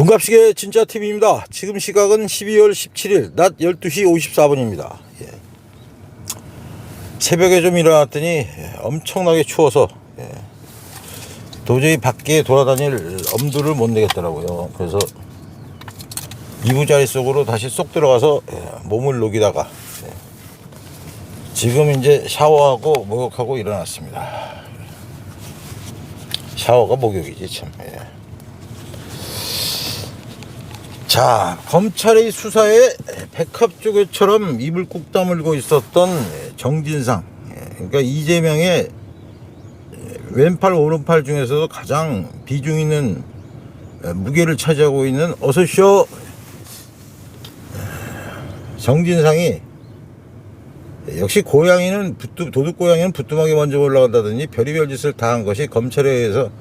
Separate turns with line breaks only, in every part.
문갑식의 진짜 TV입니다. 지금 시각은 12월 17일 낮 12시 54분입니다. 예. 새벽에 좀 일어났더니 예, 엄청나게 추워서 예. 도저히 밖에 돌아다닐 엄두를 못 내겠더라고요. 그래서 이부자리 속으로 다시 쏙 들어가서 예, 몸을 녹이다가 예. 지금 이제 샤워하고 목욕하고 일어났습니다. 샤워가 목욕이지 참. 예. 자, 검찰의 수사에 백합조개처럼 입을 꾹 다물고 있었던 정진상. 예, 그러니까 이재명의 왼팔, 오른팔 중에서도 가장 비중 있는 무게를 차지하고 있는 어서쇼 정진상이 역시 고양이는 부뚜, 도둑 고양이는 부뚜막에 먼저 올라간다더니 별의별 짓을 다 한 것이 검찰에 의해서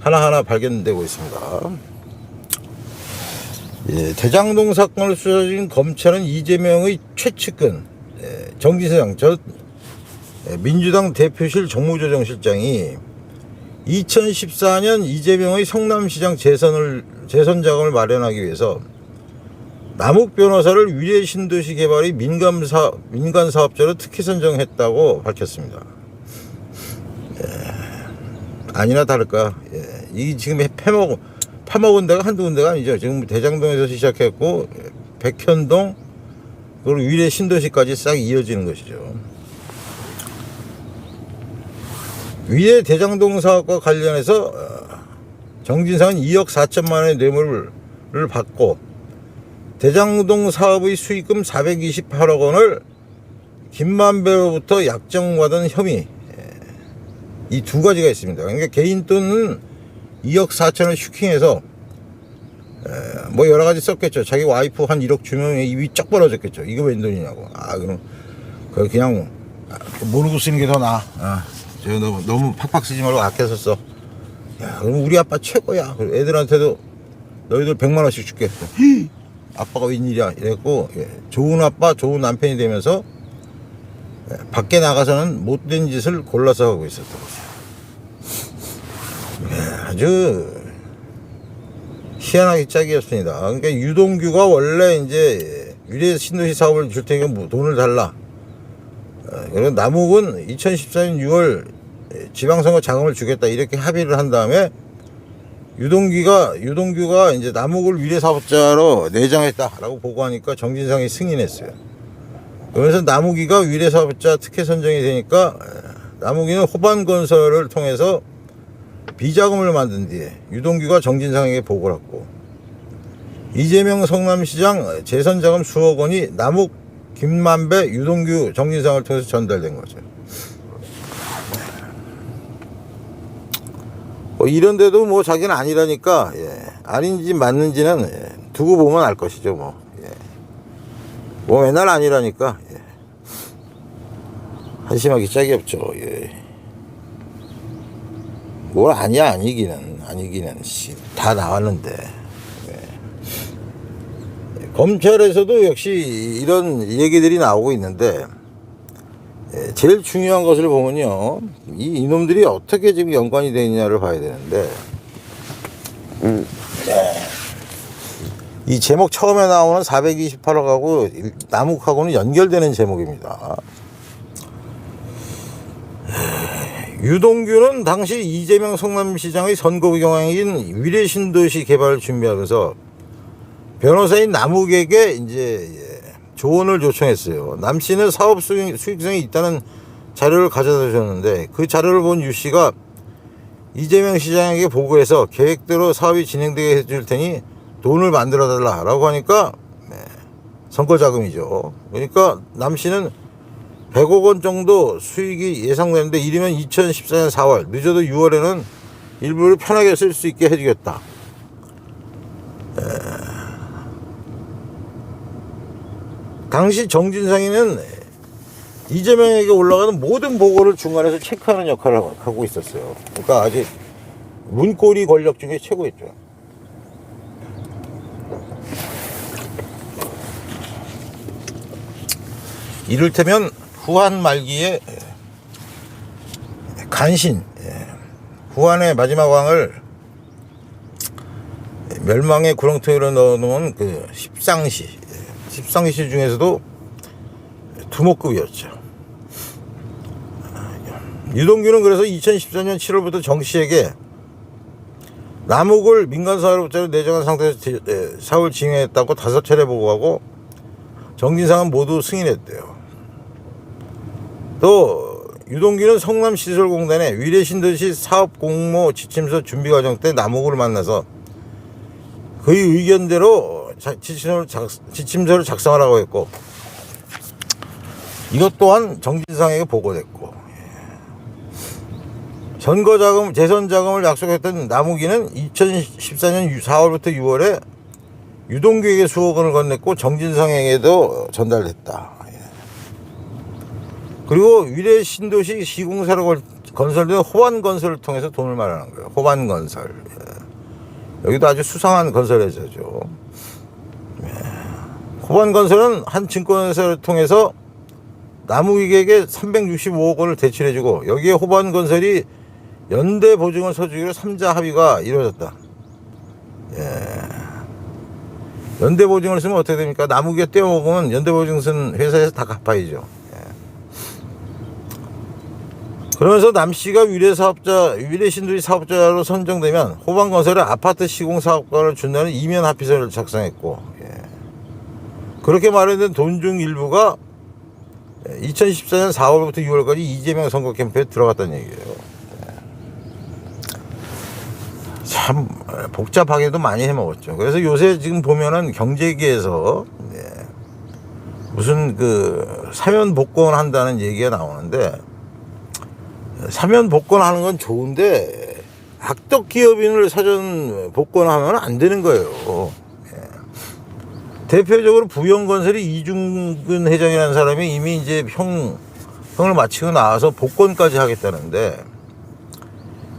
하나하나 발견되고 있습니다. 예, 대장동 사건을 수사 중인 검찰은 이재명의 최측근 예, 정기상 저 예, 민주당 대표실 정무조정실장이 2014년 이재명의 성남시장 재선을 재선 자금을 마련하기 위해서 남욱 변호사를 위례 신도시 개발의 민간 사 민간 사업자로 특혜 선정했다고 밝혔습니다. 예, 아니나 다를까 예, 이 지금 패먹 파먹은 데가 한두 군데가 아니죠. 지금 대장동에서 시작했고 백현동 그리고 위례 신도시까지 싹 이어지는 것이죠. 위례 대장동 사업과 관련해서 어, 정진상은 2억 4천만 원의 뇌물을 받고 대장동 사업의 수익금 428억 원을 김만배로부터 약정받은 혐의 이 두 가지가 있습니다. 그러니까 개인 돈은 2억 4천을 슈킹해서 에, 뭐 여러 가지 썼겠죠. 자기 와이프 한 1억 주면 입이 쩍 벌어졌겠죠. 이거 웬 돈이냐고. 아 그럼 그 그냥 모르고 쓰는 게 더 나아. 아, 저 너무 너무 팍팍 쓰지 말고 아껴서 써. 야 그럼 우리 아빠 최고야. 애들한테도 너희들 100만 원씩 줄게. 아빠가 웬일이야 이랬고 예, 좋은 아빠 좋은 남편이 되면서 예, 밖에 나가서는 못된 짓을 골라서 하고 있었던 거죠. 아주 희한하게 짝이었습니다. 그러니까 유동규가 원래 이제 유례 신도시 사업을 줄 테니까 뭐 돈을 달라. 어, 그리고 남욱은 2014년 6월 지방선거 자금을 주겠다 이렇게 합의를 한 다음에 유동규가 유동규가 이제 남욱을 위례 사업자로 내장했다라고 보고하니까 정진상이 승인했어요. 그러면서 남욱이가 위례 사업자 특혜 선정이 되니까 남욱이는 호반 건설을 통해서 비자금을 만든 뒤에 유동규가 정진상에게 보고를 했고 이재명 성남시장 재선 자금 수억 원이 남욱 김만배 유동규 정진상을 통해서 전달된 거죠. 뭐 이런데도 뭐 자기는 아니라니까 예, 아닌지 맞는지는 예, 두고 보면 알 것이죠 뭐. 예. 뭐 맨날 아니라니까 예. 한심하기 짝이 없죠. 예. 뭘 아니야 아니기는 아니기는 씨, 다 나왔는데 예. 검찰에서도 역시 이런 얘기들이 나오고 있는데 예, 제일 중요한 것을 보면요 이 이놈들이 어떻게 지금 연관이 되느냐를 봐야 되는데 예. 이 제목 처음에 나오는 428억하고 남욱하고는 연결되는 제목입니다. 유동규는 당시 이재명 성남시장의 선거 경향인 위례 신도시 개발을 준비하면서 변호사인 남욱에게 이제 조언을 요청했어요. 남 씨는 사업 수익, 수익성이 있다는 자료를 가져다 줬는데 그 자료를 본 유 씨가 이재명 시장에게 보고해서 계획대로 사업이 진행되게 해줄 테니 돈을 만들어 달라라고 하니까 네, 선거 자금이죠. 그러니까 남 씨는 100억 원 정도 수익이 예상되는데 이르면 2014년 4월 늦어도 6월에는 일부를 편하게 쓸 수 있게 해주겠다. 에... 당시 정진상이는 이재명에게 올라가는 모든 보고를 중간에서 체크하는 역할을 하고 있었어요. 그러니까 아직 문고리 권력 중에 최고였죠. 이를테면 후한 말기에 간신 후한의 마지막 왕을 멸망의 구렁텅이로 넣어놓은 그 십상시 예, 십상시 중에서도 두목급이었죠. 유동규는 그래서 2014년 7월부터 정 씨에게 남욱을 민간사업자로 내정한 상태에서 지- 예, 사업을 진행했다고 다섯 차례 보고하고 정진상은 모두 승인했대요. 또 유동규는 성남시설공단의 위례신도시 사업공모 지침서 준비 과정 때 남욱을 만나서 그의 의견대로 자- 지침서를, 작, 지침서를 작성하라고 했고 이것 또한 정진상에게 보고됐고 선거 자금, 재선 자금을 약속했던 남욱이는 2014년 4월부터 6월에 유동규에게 수억 원을 건넸고 정진상에게도 전달됐다. 예. 그리고 위례 신도시 시공사로 걸- 건설된 호반 건설을 통해서 돈을 마련한 거예요. 호반 건설. 예. 여기도 아주 수상한 건설 회사죠. 예. 호반 건설은 한 증권회사를 통해서 남욱에게 365억 원을 대출해주고 여기에 호반 건설이 연대 보증을 서주기로 3자 합의가 이루어졌다. 예. 연대 보증을 쓰면 어떻게 됩니까? 남욱에 떼어먹으면 연대 보증 쓴 회사에서 다 갚아야죠. 예. 그러면서 남 씨가 위례 사업자, 위례 신도시 사업자로 선정되면 호반건설에 아파트 시공 사업권을 준다는 이면 합의서를 작성했고, 예. 그렇게 마련된 돈 중 일부가 2014년 4월부터 6월까지 이재명 선거 캠프에 들어갔다는 얘기예요. 참 복잡하게도 많이 해먹었죠. 그래서 요새 지금 보면은 경제계에서 예, 무슨 그 사면 복권 한다는 얘기가 나오는데 사면 복권하는 건 좋은데 악덕 기업인을 사전 복권하면 안 되는 거예요. 예. 대표적으로 부영건설이 이중근 회장이라는 사람이 이미 이제 형 형을 마치고 나와서 복권까지 하겠다는데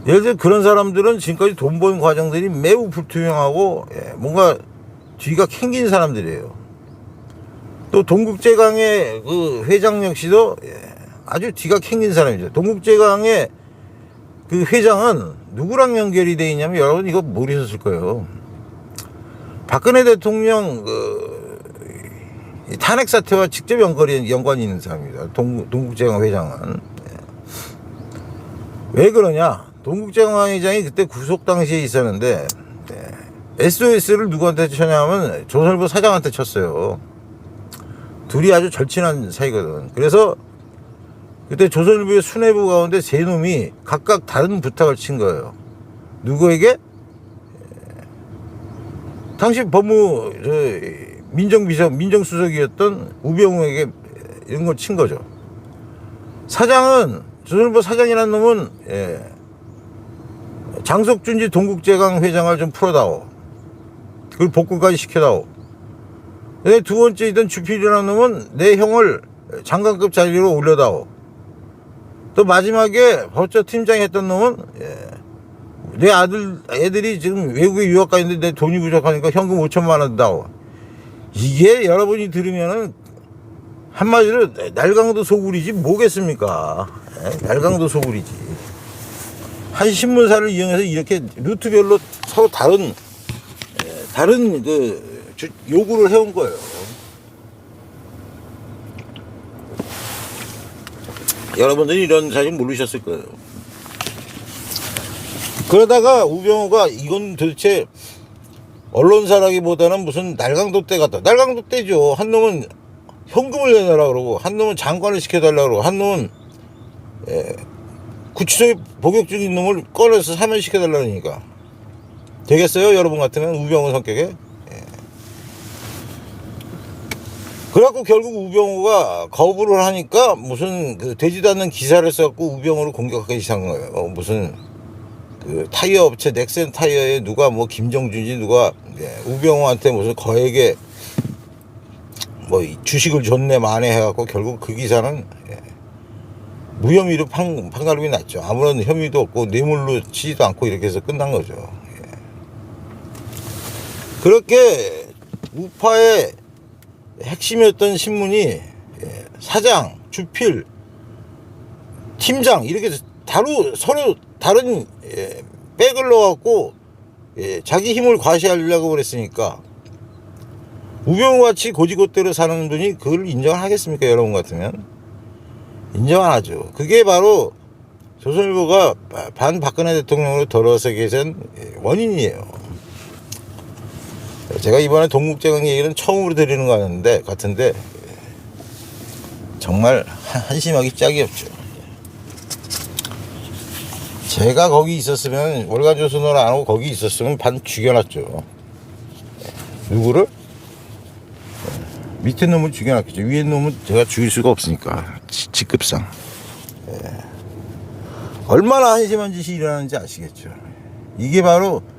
예를 들어 그런 사람들은 지금까지 돈 번 과정들이 매우 불투명하고 예, 뭔가 뒤가 캥긴 사람들이에요. 또 동국제강의 그 회장 역시도 예, 아주 뒤가 캥긴 사람이죠. 동국제강의 그 회장은 누구랑 연결이 돼 있냐면 여러분 이거 모르셨을 거예요. 박근혜 대통령 그이 탄핵 사태와 직접 연관이 연관이 있는 사람입니다. 동, 동국제강 회장은 예. 왜 그러냐? 동국제강 회장이 그때 구속 당시에 있었는데 SOS를 누구한테 쳤냐면 조선일보 사장한테 쳤어요. 둘이 아주 절친한 사이거든. 그래서 그때 조선일보의 수뇌부 가운데 세 놈이 각각 다른 부탁을 친 거예요. 누구에게? 당시 법무 저, 민정비서 민정수석이었던 우병우에게 이런 걸 친 거죠. 사장은 조선일보 사장이라는 놈은 예, 장석준지 동국제강 회장을 좀 풀어다오. 그걸 복구까지 시켜다오. 두 번째이던 주필이라는 놈은 내 형을 장관급 자리로 올려다오. 또 마지막에 법조 팀장 했던 놈은 예, 내 아들 애들이 지금 외국에 유학 가 있는데 내 돈이 부족하니까 현금 5천만 원 다오. 이게 여러분이 들으면은 한마디로 날강도 소굴이지 뭐겠습니까? 예, 날강도 소굴이지. 한 신문사를 이용해서 이렇게 루트별로 서로 다른 예, 다른 그 주- 요구를 해온 거예요. 여러분들이 이런 사실 모르셨을 거예요. 그러다가 우병우가 이건 도대체 언론사라기보다는 무슨 날강도 때 같다. 날강도 때죠. 한 놈은 현금을 내놔라 그러고, 한 놈은 장관을 시켜달라 그러고, 한 놈은 예, 구치소에 복역 중인 놈을 꺼내서 사면시켜달라 그러니까. 되겠어요? 여러분 같으면 우병우 성격에? 예. 그래갖고 결국 우병우가 거부를 하니까 무슨 그 되지도 않는 기사를 써갖고 우병우를 공격하기 시작한 거예요. 어, 무슨 그 타이어 업체 넥센 타이어에 누가 뭐 김정준이 누가 예, 우병우한테 무슨 거액의 뭐 주식을 줬네 마네 해갖고 결국 그 기사는 예, 무혐의로 판, 판가름이 났죠. 아무런 혐의도 없고 뇌물로 치지도 않고 이렇게 해서 끝난 거죠. 예. 그렇게 우파의 핵심이었던 신문이 예, 사장, 주필, 팀장 이렇게 다루 서로 다른 예, 백을 넣어갖고 예, 자기 힘을 과시하려고 그랬으니까 우병우같이 고지고대로 사는 분이 그걸 인정을 하겠습니까 여러분 같으면? 인정 안 하죠. 그게 바로 조선일보가 반 박근혜 대통령으로 돌아서기 위해선 원인이에요 제가 이번에 동국제강 얘기는 처음으로 드리는 거 같은데, 같은데 정말 한- 한심하기 짝이 없죠. 제가 거기 있었으면 월간조선을 안 하고 거기 있었으면 반 죽여놨죠. 누구를? 밑에 놈을 죽여놨겠죠. 위에 놈은 제가 죽일 수가 없으니까 지- 직급상. 예. 얼마나 한심한 짓이 일어나는지 아시겠죠. 이게 바로 이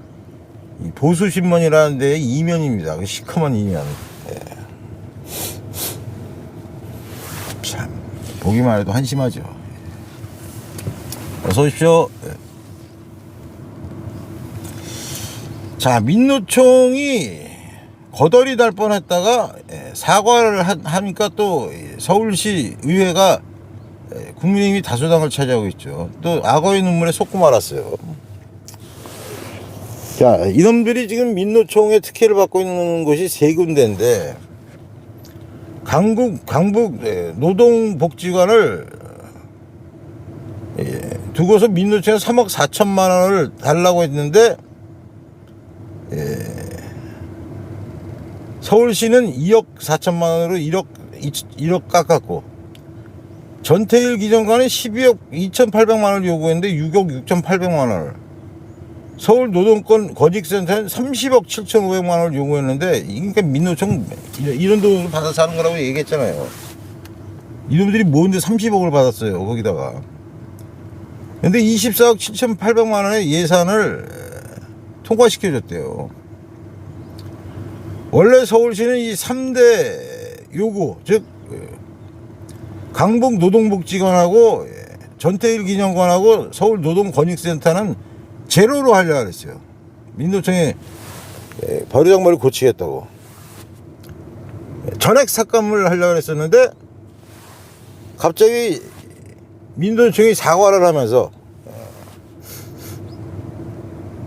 보수신문이라는 데의 이면입니다. 그 시커먼 이면. 예. 참 보기만 해도 한심하죠. 어서 오십시오. 예. 자 민노총이 거덜이 달 뻔했다가 예, 사과를 하- 하니까 또 서울시 의회가 예, 국민의힘이 다수당을 차지하고 있죠. 또 악어의 눈물에 속고 말았어요. 자, 이놈들이 지금 민노총의 특혜를 받고 있는 곳이 세 군데인데, 강북, 강북 예, 노동복지관을 예, 두고서 민노총에 3억 4천만 원을 달라고 했는데, 예, 서울시는 2억 4천만 원으로 1억, 1억 깎았고, 전태일 기정관은 12억 2,800만 원을 요구했는데 6억 6,800만 원을 서울 노동권 거직센터는 30억 7,500만 원을 요구했는데 그러니까 민노총 이런- 돈을 받아서 하는 거라고 얘기했잖아요. 이놈들이 뭔데 30억을 받았어요 거기다가. 근데 24억 7,800만 원의 예산을 통과시켜줬대요. 원래 서울시는 이 3대 요구 즉 강북 노동복지관하고 예, 전태일 기념관하고 서울 노동권익센터는 제로로 하려고 그랬어요. 민노총이 예, 버르장머리 고치겠다고. 예, 전액 삭감을 하려고 했었는데 갑자기 민노총이 사과를 하면서 어,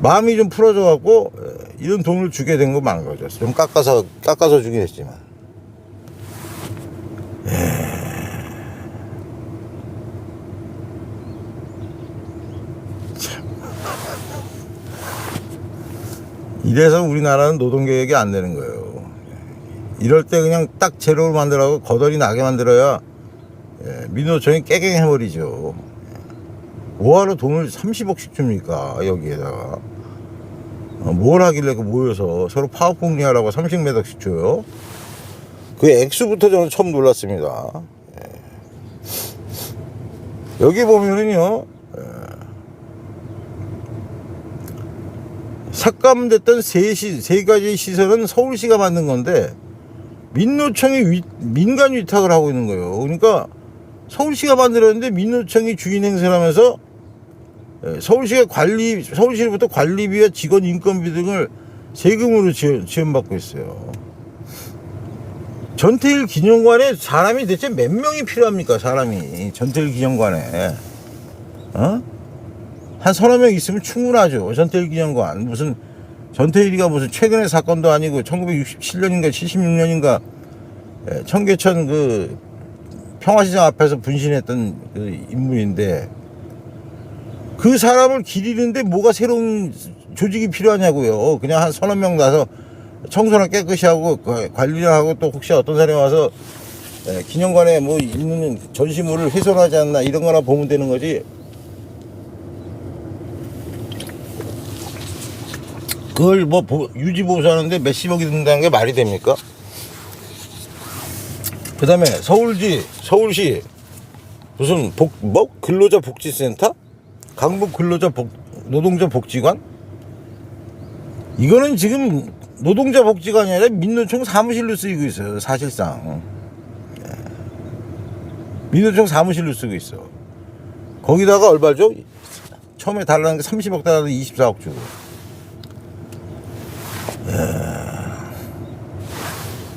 마음이 좀 풀어져 갖고 예, 이런 돈을 주게 된 거 많은 거죠. 좀 깎아서 깎아서 주긴 했지만. 이래서 우리나라는 노동개혁이 안 되는 거예요. 이럴 때 그냥 딱 제로를 만들어고 거덜이 나게 만들어야 예, 민노총이 깨갱해버리죠. 뭐하러 돈을 30억씩 줍니까 여기에다가 어, 뭘 하길래 그 모여서 서로 파업폭리하라고 30매덕씩 줘요. 그 액수부터 저는 처음 놀랐습니다. 예. 여기 보면은요 삭감됐던 세, 시, 세 가지 시설은 서울시가 만든 건데 민노총이 위- 민간 위탁을 하고 있는 거예요. 그러니까 서울시가 만들었는데 민노총이 주인 행세를 하면서 예, 서울시가 관리 서울시로부터 관리비와 직원 인건비 등을 세금으로 지원, 지원받고 있어요. 전태일 기념관에 사람이 대체 몇 명이 필요합니까? 사람이 전태일 기념관에 어? 한 서너 명 있으면 충분하죠. 전태일 기념관. 무슨, 전태일이가 무슨 최근의 사건도 아니고 1967년인가 76년인가 청계천 그 평화시장 앞에서 분신했던 그 인물인데 그 사람을 기리는데 뭐가 새로운 조직이 필요하냐고요. 그냥 한 서너 명 나서 청소나 깨끗이 하고 그 관리를 하고 또 혹시 어떤 사람이 와서 예, 기념관에 뭐 있는 전시물을 훼손하지 않나 이런 거나 보면 되는 거지. 그걸 뭐 보- 유지 보수하는데 몇십억이 든다는 게 말이 됩니까? 그 다음에 서울시 서울시 무슨 복 뭐? 근로자 복지센터? 강북 근로자 복 노동자 복지관? 이거는 지금 노동자 복지관이 아니라 민노총 사무실로 쓰이고 있어요 사실상. 예. 민노총 사무실로 쓰고 있어. 거기다가 얼마죠? 처음에 달라는 게 30억 달라도 24억 주고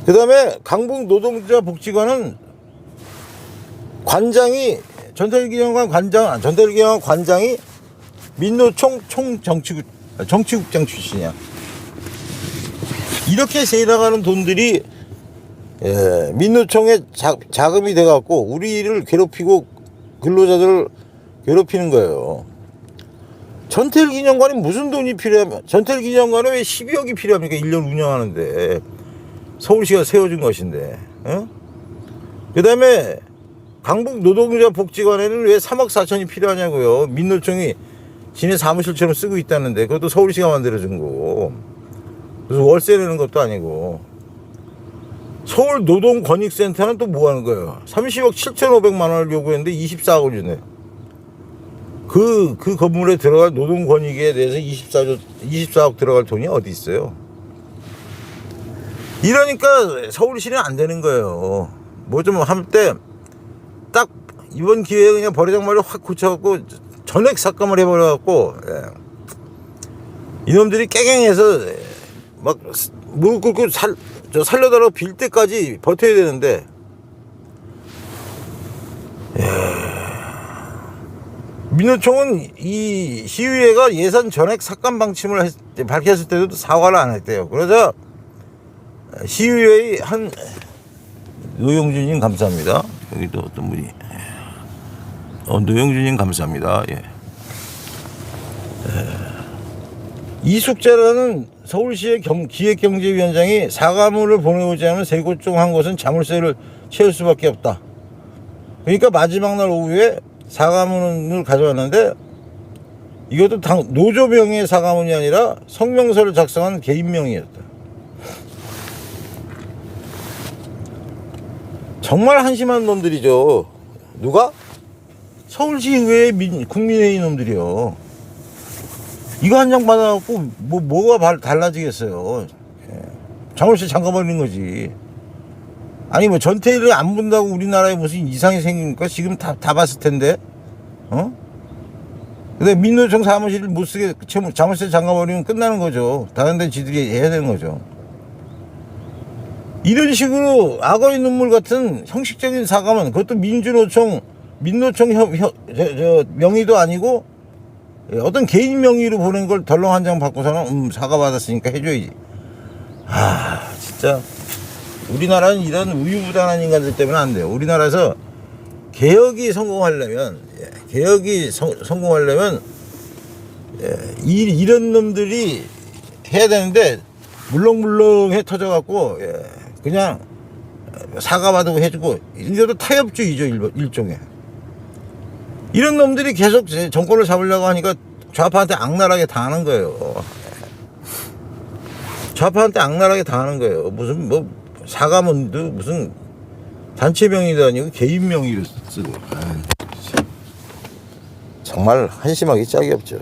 그 다음에 강북 노동자 복지관은 관장이 전태일 기념관 관장 아, 전태일 기념관 관장이 민노총 총정치 정치국장 출신이야. 이렇게 세나가는 돈들이 예, 민노총에 자, 자금이 돼갖고 우리를 괴롭히고 근로자들을 괴롭히는 거예요. 전태일 기념관이 무슨 돈이 필요하면 전태일 기념관에 왜 12억이 필요합니까? 1년 운영하는데 서울시가 세워준 것인데. 그 다음에 강북 노동자 복지관에는 왜 3억 4천이 필요하냐고요. 민노총이 지네 사무실처럼 쓰고 있다는데 그것도 서울시가 만들어준 거고. 그래서 월세 내는 것도 아니고. 서울 노동권익센터는 또 뭐 하는 거예요? 30억 7,500만 원을 요구했는데 24억을 주네. 그, 그 건물에 들어갈 노동 권익에 대해서 24조, 24억 들어갈 돈이 어디 있어요? 이러니까 서울시는 안 되는 거예요. 뭐좀할때딱 이번 기회에 그냥 버리장머리를 확 고쳐갖고 전액 삭감을 해버려갖고 예. 이놈들이 깨갱해서 예, 막 무릎 꿇고 살, 저 살려달라고 빌 때까지 버텨야 되는데 민노총은 이 시의회가 예산 전액 삭감 방침을 했- 밝혔을 때도 사과를 안 했대요. 그러자 시의회의 한 노영준님 감사합니다. 여기 또 어떤 분이 어, 노영준님 감사합니다. 예. 예. 이숙재라는 서울시의 경- 기획경제위원장이 사과문을 보내오지 않은 세 곳 중 한 곳은 자물쇠를 채울 수밖에 없다. 그러니까 마지막 날 오후에 사과문을 가져왔는데 이것도 당, 노조 명의의 사과문이 아니라 성명서를 작성한 개인 명의였다. 정말 한심한 놈들이죠. 누가? 서울시 의회 민, 국민회의 놈들이요. 이거 한 장 받아갖고 뭐 뭐가 발- 달라지겠어요. 예. 자물쇠 잠가버리는 거지. 아니 뭐 전태일을 안 본다고 우리나라에 무슨 이상이 생깁니까? 지금 다, 다 봤을 텐데. 어? 근데 민노총 사무실을 못 쓰게 자물쇠 잠가버리면 끝나는 거죠. 다른 데 지들이 해야 되는 거죠. 이런 식으로 악어의 눈물 같은 형식적인 사과만 그것도 민주노총 민노총 형, 형, 저, 저 명의도 아니고 예, 어떤 개인 명의로 보낸 걸 덜렁 한 장 받고서는 음, 사과 받았으니까 해줘야지. 아 진짜 우리나라는 이런 우유부단한 인간들 때문에 안 돼요. 우리나라에서 개혁이 성공하려면 예, 개혁이 성, 성공하려면 예, 이, 이런 놈들이 해야 되는데 물렁물렁해 터져갖고 예, 그냥 사과 받고 해주고 이것도 타협주의죠 일, 일종의. 이런 놈들이 계속 제 정권을 잡으려고 하니까 좌파한테 악랄하게 당하는 거예요. 좌파한테 악랄하게 당하는 거예요. 무슨 뭐 사과문도 무슨 단체 명의도 아니고 개인 명의로 쓰고. 참. 정말 한심하기 짝이 없죠.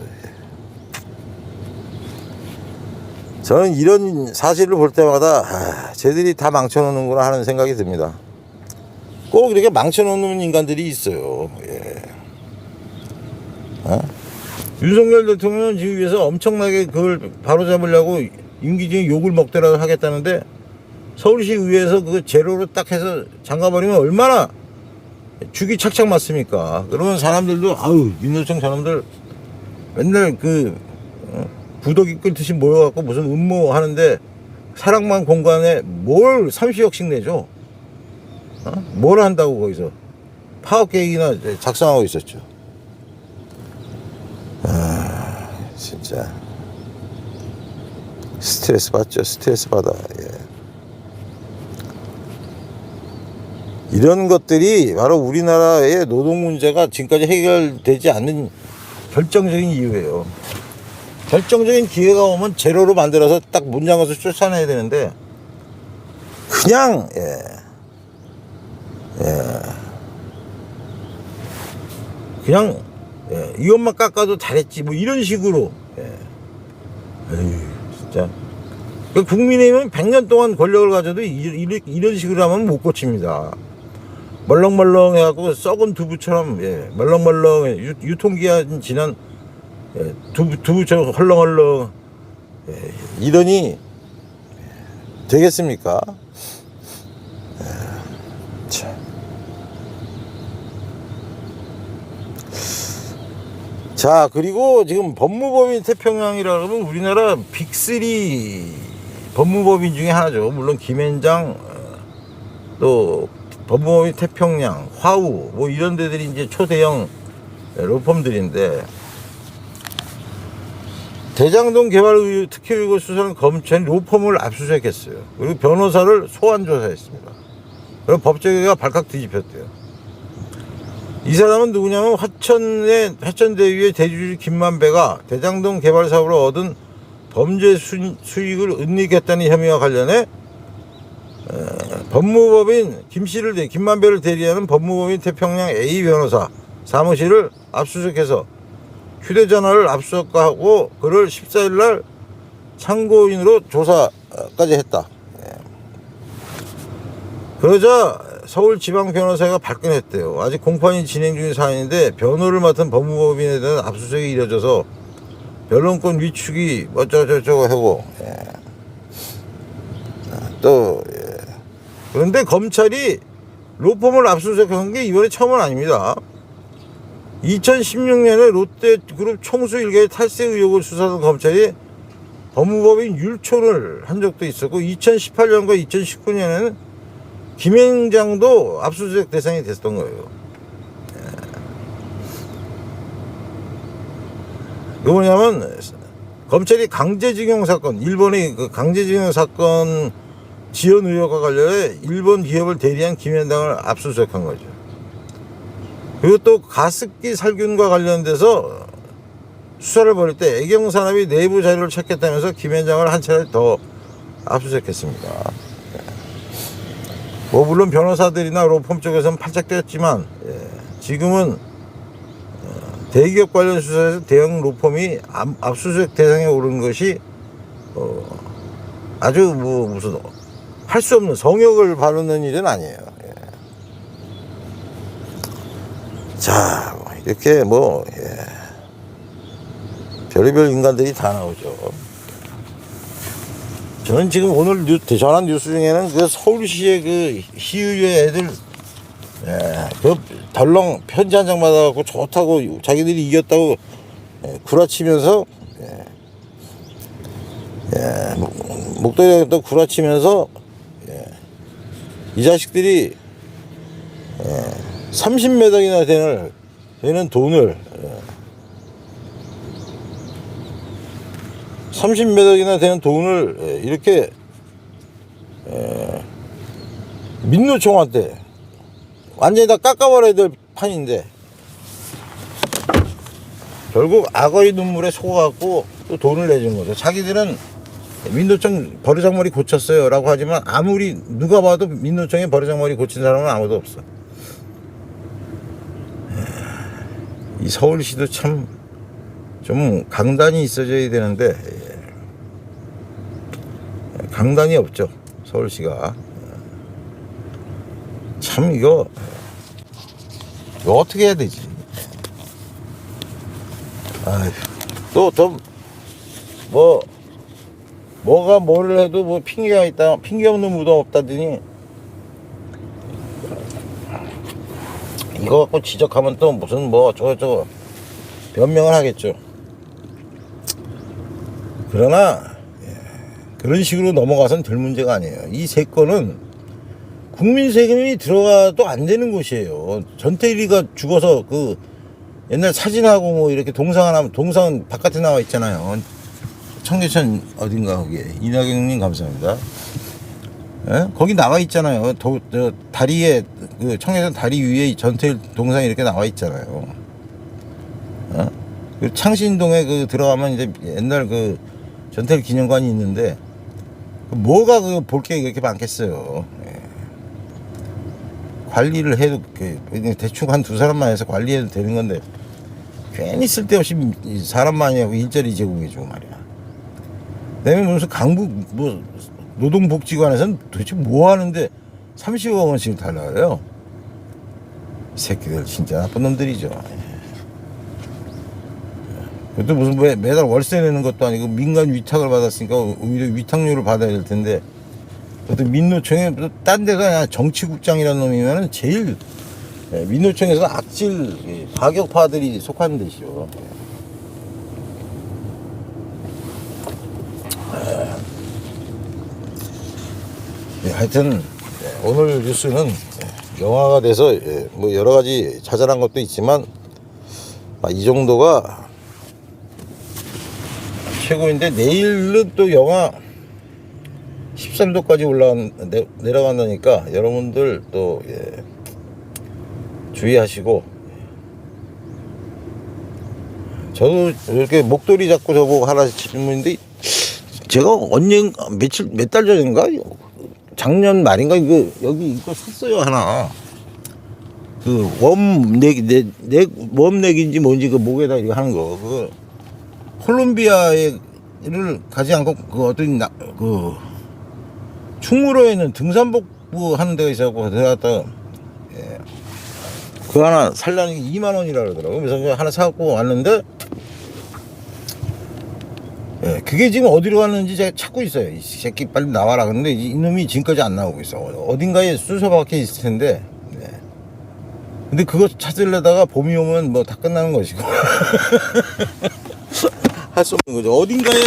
저는 이런 사실을 볼 때마다 아, 쟤들이 다 망쳐놓는구나 하는 생각이 듭니다. 꼭 이렇게 망쳐놓는 인간들이 있어요. 예. 어? 윤석열 대통령은 지금 위해서 엄청나게 그걸 바로잡으려고 임기 중에 욕을 먹더라도 하겠다는데 서울시 의회에서 그 제로로 딱 해서 잠가버리면 얼마나 죽이 착착 맞습니까? 그러면 사람들도 아유 민노총 사람들 맨날 그 어, 부덕이 끓듯이 모여갖고 무슨 음모 하는데 사랑만 공간에 뭘 30억씩 내죠? 어? 뭘 한다고 거기서 파업 계획이나 작성하고 있었죠. 진짜 스트레스 받죠 스트레스 받아 예. 이런 것들이 바로 우리나라의 노동 문제가 지금까지 해결되지 않는 결정적인 이유예요 결정적인 기회가 오면 제로로 만들어서 딱 문장에서 쫓아내야 되는데 그냥 예. 예. 그냥 예, 이것만 깎아도 잘했지 뭐 이런 식으로 예. 에휴 진짜 그 국민의힘은 100년 동안 권력을 가져도 이, 이, 이런 식으로 하면 못 고칩니다 멀렁멀렁 해갖고 썩은 두부처럼 예, 멀렁멀렁 유, 유통기한 지난 예, 두부, 두부처럼 헐렁헐렁 예, 이러니 되겠습니까? 예, 참. 자 그리고 지금 법무법인 태평양이라 그러면 우리나라 빅3 법무법인 중에 하나죠 물론 김앤장 어, 또 법무법인 태평양 화우 뭐 이런 데들이 이제 초대형 로펌들인데 대장동 개발 특혜 의혹 수사는 검찰이 로펌을 압수수색했어요 그리고 변호사를 소환 조사했습니다 그리고 법조계가 발칵 뒤집혔대요 이 사람은 누구냐면 화천의 화천대유의 대주주 김만배가 대장동 개발 사업으로 얻은 범죄 수, 수익을 은닉했다는 혐의와 관련해 에, 법무법인 김 씨를 대 김만배를 대리하는 법무법인 태평양 A 변호사 사무실을 압수수색해서 휴대전화를 압수하고 그를 14일 날 참고인으로 조사까지 했다. 예. 그러자 서울지방변호사가 발끈했대요. 아직 공판이 진행 중인 사안인데 변호를 맡은 법무법인에 대한 압수수색이 이뤄져서 변론권 위축이 어쩌고저쩌고 하고 예. 아, 또 예. 그런데 검찰이 로펌을 압수수색한 게 이번에 처음은 아닙니다. 2016년에 롯데그룹 총수 일가의 탈세 의혹을 수사하던 검찰이 법무법인 율촌을 한 적도 있었고 2018년과 2019년에는 김행장도 압수수색 대상이 됐던 거예요. 예. 이거 뭐냐면 검찰이 강제징용 사건, 일본의 그 강제징용 사건 지연 의혹과 관련해 일본 기업을 대리한 김현당을 압수수색한 거죠. 그리고 또 가습기 살균과 관련돼서 수사를 벌일 때 애경산업이 내부 자료를 찾겠다면서 김 현장을 한 차례 더 압수수색했습니다. 뭐 물론 변호사들이나 로펌 쪽에서는 팔짝 뛰었지만 예, 지금은 어, 대기업 관련 수사에서 대형 로펌이 압- 압수수색 대상에 오른 것이 어, 아주 뭐 무슨 할 수 없는 성역을 바르는 일은 아니에요. 예. 자 이렇게 뭐 예. 별의별 인간들이 다 나오죠. 저는 지금 오늘 뉴, 전한 뉴스 중에는 그 서울시의 그 시의회 애들 예, 그 덜렁 편지 한 장 받아갖고 좋다고 자기들이 이겼다고 예, 구라치면서 예, 예, 목- 목도리에 또 구라치면서 예, 이 자식들이 예, 30매덕이나 되는, 되는 돈을 예, 30매덕이나 되는 돈을 예, 이렇게 에, 민노총한테 완전히 다 깎아버려야 될 판인데 결국 악어의 눈물에 속아갖고 또 돈을 내준 거죠. 자기들은 민노총 버르장머리 고쳤어요 라고 하지만 아무리 누가 봐도 민노총의 버르장머리 고친 사람은 아무도 없어. 이 서울시도 참 좀 강단이 있어져야 되는데 예. 강단이 없죠 서울시가 참 이거 이거 어떻게 해야 되지 또좀뭐 뭐가 뭐를 해도 뭐 핑계가 있다 핑계 없는 무덤 없다더니 이거 갖고 지적하면 또 무슨 뭐 저거 변명을 하겠죠 그러나 예, 그런 식으로 넘어가선 될 문제가 아니에요. 이 세 건은 국민 세금이 들어가도 안 되는 곳이에요. 전태일이가 죽어서 그 옛날 사진하고 뭐 이렇게 동상 하나 동상 바깥에 나와 있잖아요. 청계천 어딘가 거기에 이낙연님 감사합니다. 예? 거기 나와 있잖아요. 도, 저, 다리에 그 청계천 다리 위에 전태일 동상이 이렇게 나와 있잖아요. 어? 그 창신동에 그 들어가면 이제 옛날 그 전태일 기념관이 있는데 그 뭐가 그 볼 게 그렇게 많겠어요. 예. 관리를 해도 그 대충 한 두 사람만 해서 관리해도 되는 건데 괜히 쓸데없이 사람 많이 하고 일자리 제공해주고 말이야. 그다음에 무슨 강북 뭐 노동복지관에서는 도대체 뭐 하는데 30억 원씩 달라요. 이 새끼들 진짜 나쁜 놈들이죠. 예. 그것도 무슨 매, 매달 월세 내는 것도 아니고 민간 위탁을 받았으니까 오히려 위탁료를 받아야 될 텐데 그것도 민노총에 딴 데가 그냥 정치국장이라는 놈이면은 제일 예, 민노총에서 악질 예, 가격파들이 속하는 데시죠. 예. 예, 하여튼 예, 오늘 뉴스는 예, 영화가 돼서 예, 뭐 여러 가지 자잘한 것도 있지만 아, 이 정도가 최고인데 내일은 또 영하 13도까지 올라 내, 내려간다니까 여러분들 또 예, 주의하시고 저도 이렇게 목도리 잡고 저보고 하나 질문인데 제가 언제 며칠 몇 달 전인가 작년 말인가? 이거 여기 이거 샀어요 하나. 그 그웜넥넥 웜넥인지 뭔지 그 목에다 이거 하는 거. 그거 콜롬비아에를 가지 않고 그 어떤 나, 그 충무로에 있는 등산복부 하는 데가 있어갖고 들어갔다 예. 그 하나 살라는 게 2만 원이라 그러더라고. 그래서 하나 사갖고 왔는데 예, 그게 지금 어디로 갔는지 제가 찾고 있어요. 이 새끼 빨리 나와라. 근데 이- 이놈이 지금까지 안 나오고 있어. 어딘가에 수서 박혀 있을 텐데. 네. 근데 그거 찾으려다가 봄이 오면 뭐 다 끝나는 것이고. 할 수 없는 거죠. 어딘가에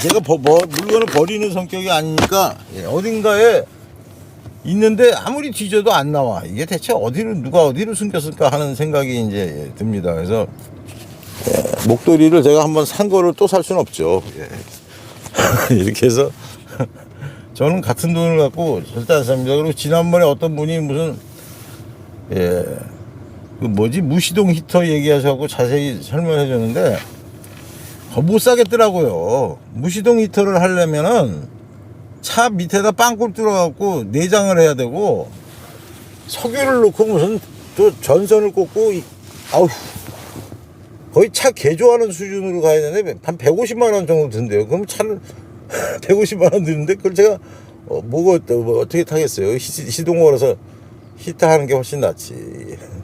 제가 버, 뭐, 물건을 버리는 성격이 아니니까 예, 어딘가에 있는데 아무리 뒤져도 안 나와. 이게 대체 어디로 누가 어디로 숨겼을까 하는 생각이 이제 예, 듭니다. 그래서 목도리를 제가 한번 산 거를 또 살 수는 없죠. 예. 이렇게 해서 저는 같은 돈을 갖고 절대 안 삽니다. 그리고 지난번에 어떤 분이 무슨 예, 그 뭐지 무시동 히터 얘기하셔서 자세히 설명해 줬는데 더못 사겠더라고요. 무시동 히터를 하려면은 차 밑에다 빵꿀 뚫어갖고 내장을 해야 되고 석유를 넣고 무슨 또 전선을 꽂고 이- 아우 거의 차 개조하는 수준으로 가야 되는데 한 150만 원 정도 든대요. 그럼 차를 150만 원 드는데 그걸 제가 어, 뭐가 또뭐 어떻게 타겠어요? 시, 시동 걸어서 히트하는 게 훨씬 낫지.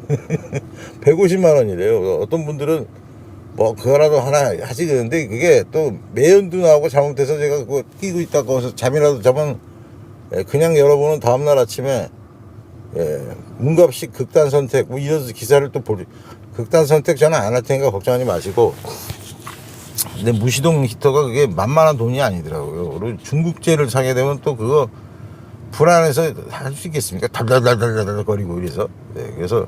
150만 원이래요. 어떤 분들은 뭐 그거라도 하나 하지 그러는데 그게 또 매연도 나오고 잘못해서 제가 그거 끼고 있다가 거기서 잠이라도 자면 예, 그냥 여러분은 다음날 아침에 예, 문갑식 극단 선택 뭐 이런 기사를 또 보리 극단 선택 저는 안 할 테니까 걱정하지 마시고. 근데 무시동 히터가 그게 만만한 돈이 아니더라고요. 그리고 중국제를 사게 되면 또 그거 불안해서 할 수 있겠습니까? 달달달달달 거리고 이래서. 네, 그래서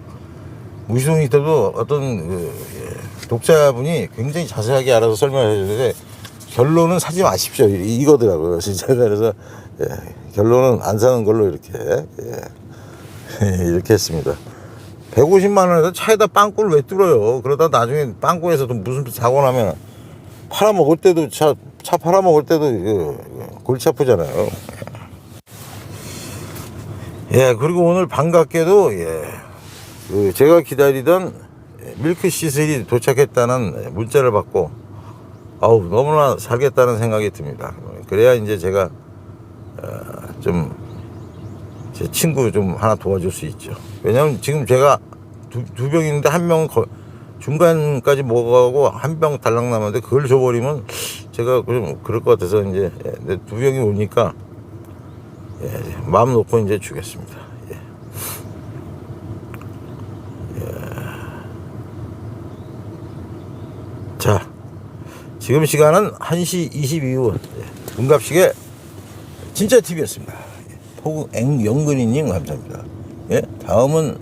무시동 히터도 어떤 그, 예, 독자분이 굉장히 자세하게 알아서 설명해 주는데 결론은 사지 마십시오. 이- 이거더라고요 진짜. 그래서 예, 결론은 안 사는 걸로 이렇게 예. 이렇게 했습니다. 150만 원에서 차에다 빵꾸를 왜 뚫어요? 그러다 나중에 빵꾸에서도 무슨 사고 나면 팔아먹을 때도 차, 차 팔아먹을 때도 그, 골치 아프잖아요. 예, 그리고 오늘 반갑게도, 예, 그 제가 기다리던 밀크 시슬이 도착했다는 문자를 받고, 아우, 너무나 살겠다는 생각이 듭니다. 그래야 이제 제가, 어, 좀, 제 친구 좀 하나 도와줄 수 있죠. 왜냐면 지금 제가 두, 두병 있는데 한 명은 거- 중간까지 먹어가고 한 병 달랑 남았는데 그걸 줘버리면 제가 좀 그럴 것 같아서 이제 예, 두 병이 오니까 예, 마음 놓고 이제 주겠습니다. 예. 예. 자, 지금 시간은 1시 22분. 예, 문갑식의 진짜 TV였습니다. 포구 앵영근이님 감사합니다. 예, 다음은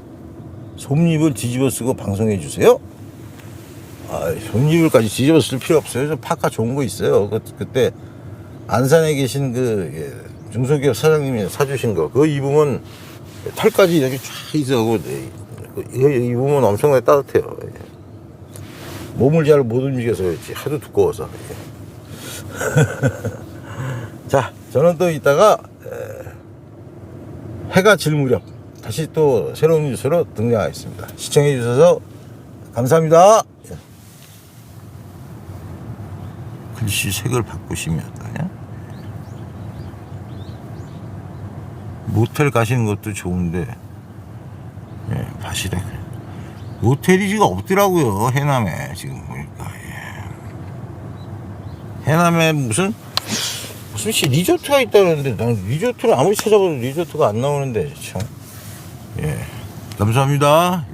솜잎을 뒤집어 쓰고 방송해 주세요. 아, 솜잎을까지 뒤집어 쓸 필요 없어요. 저 파카 좋은 거 있어요. 그, 그때 안산에 계신 그 예, 중소기업 사장님이 사주신 거 그거 입으면 털까지 이렇게 쫙 있어고 예, 이거 입으면 엄청나게 따뜻해요. 예. 몸을 잘 못 움직여서 그렇지 하도 두꺼워서. 예. 자, 저는 또 이따가 해가 질 무렵 다시 또 새로운 뉴스로 등장하겠습니다. 시청해 주셔서 감사합니다. 예. 글씨 색을 바꾸시면 어떠냐? 모텔 가시는 것도 좋은데 예, 바시락 모텔이 지금 없더라고요 해남에 지금 보니까 예. 해남에 무슨 무슨 씨 리조트가 있다는데 난 리조트를 아무리 찾아봐도 리조트가 안 나오는데 참. 예. 감사합니다.